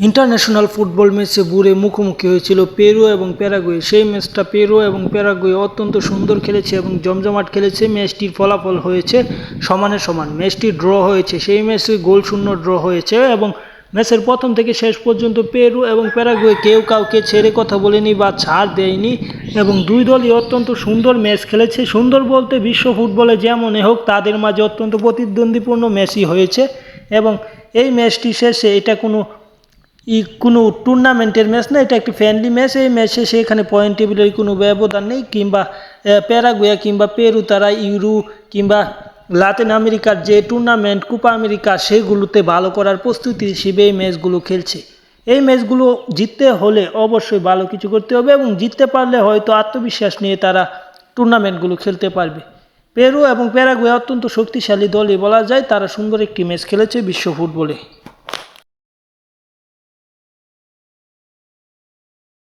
International football ম্যাচে বুড়ে মুখোমুখি হয়েছিল পেরু এবং প্যারাগুয়ে। সেই ম্যাচটা পেরু এবং প্যারাগুয়ে অত্যন্ত সুন্দর খেলেছে এবং জমজমাট খেলেছে। ম্যাচটির ফলাফল হয়েছে সমানে সমান। ম্যাচটি ড্র হয়েছে। সেই ম্যাচে গোল শূন্য ড্র হয়েছে এবং ম্যাচের প্রথম থেকে শেষ পর্যন্ত পেরু এবং প্যারাগুয়ে কেউ কাউকে ছেড়ে কথা বলেনি বা ছাড় দেয়নি এবং দুই দলই অত্যন্ত সুন্দর ম্যাচ খেলেছে। সুন্দর বলতে বিশ্ব ফুটবলে যেমনই হোক, তাদের মাঝে অত্যন্ত প্রতিদ্বন্দ্বীপূর্ণ ম্যাচই হয়েছে এবং এই ম্যাচটি শেষে এটা কোনো ই কোনো টুর্নামেন্টের ম্যাচ না, এটা একটি ফ্রেন্ডলি ম্যাচ এই ম্যাচে সেখানে পয়েন্ট টেবিলের কোনো ব্যবধান নেই, কিংবা প্যারাগুয়া কিংবা পেরু, তারা ইউরো কিংবা লাতিন আমেরিকার যে টুর্নামেন্ট কোপা আমেরিকা, সেগুলোতে ভালো করার প্রস্তুতি হিসেবে এই ম্যাচগুলো খেলছে। এই ম্যাচগুলো জিততে হলে অবশ্যই ভালো কিছু করতে হবে এবং জিততে পারলে হয়তো আত্মবিশ্বাস নিয়ে তারা টুর্নামেন্টগুলো খেলতে পারবে। পেরু এবং প্যারাগুয়ে অত্যন্ত শক্তিশালী দলই বলা যায়, তারা সুন্দর একটি ম্যাচ খেলেছে বিশ্ব ফুটবলে।